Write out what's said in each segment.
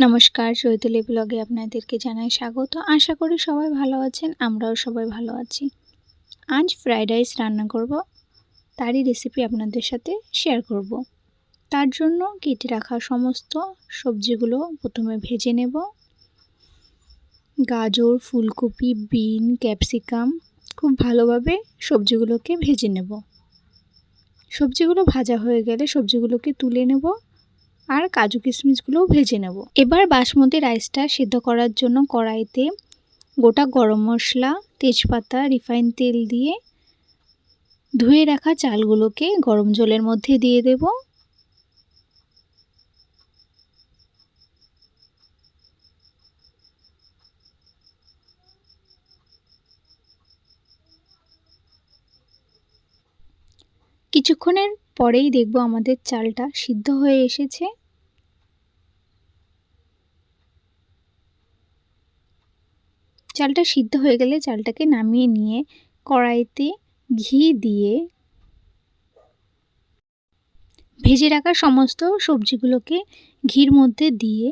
নমস্কার, চৈতলি ব্লগে আপনাদেরকে জানাই স্বাগত। আশা করি সবাই ভালো আছেন, আমরাও সবাই ভালো আছি। আজ ফ্রাইড রাইস রান্না করব, তারই রেসিপি আপনাদের সাথে শেয়ার করব। তার জন্য কেটে রাখা সমস্ত সবজিগুলো প্রথমে ভেজে নেব। গাজর, ফুলকপি, বিন ক্যাপসিকাম খুব ভালোভাবে সবজিগুলোকে ভেজে নেব। সবজিগুলো ভাজা হয়ে গেলে সবজিগুলোকে তুলে নেব। আর কাজু কিশমিশগুলোও ভেজে নেব। এবার বাসমতি রাইসটা সিদ্ধ করার জন্য কড়াইতে গোটা গরম মশলা, তেজপাতা, রিফাইন তেল দিয়ে ধুয়ে রাখা চালগুলোকে গরম জলের মধ্যে দিয়ে দেব। কিছুক্ষণের পরেই দেখব আমাদের চালটা সিদ্ধ হয়ে এসেছে। চালটা সিদ্ধ হয়ে গেলে চালটাকে নামিয়ে নিয়ে কড়াইতে ঘি দিয়ে ভেজে রাখা সমস্ত সবজিগুলোকে ঘির মধ্যে দিয়ে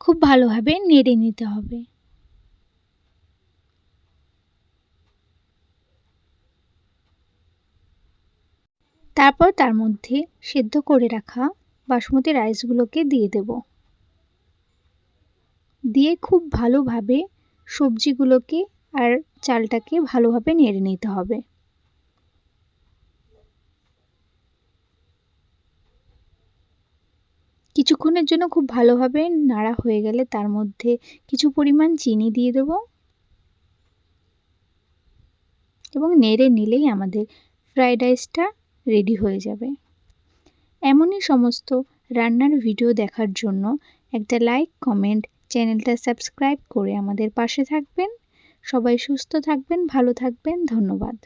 খুব ভালোভাবে নেড়ে নিতে হবে। তারপর তার মধ্যে সেদ্ধ করে রাখা বাসমতি রাইসগুলোকে দিয়ে দেব। দিয়ে খুব ভালোভাবে সবজিগুলোকে আর চালটাকে ভালোভাবে নেড়ে নিতে হবে। কিছুক্ষণের জন্য খুব ভালোভাবে নাড়া হয়ে গেলে তার মধ্যে কিছু পরিমাণ চিনি দিয়ে দেব। এবং নেড়ে নিলেই আমাদের ফ্রাইড রাইসটা রেডি হয়ে যাবে। এমনই সমস্ত রান্নার ভিডিও দেখার জন্য একটা লাইক কমেন্ট চ্যানেলটা সাবস্ক্রাইব করে আমাদের পাশে থাকবেন। সবাই সুস্থ থাকবেন, ভালো থাকবেন, ধন্যবাদ।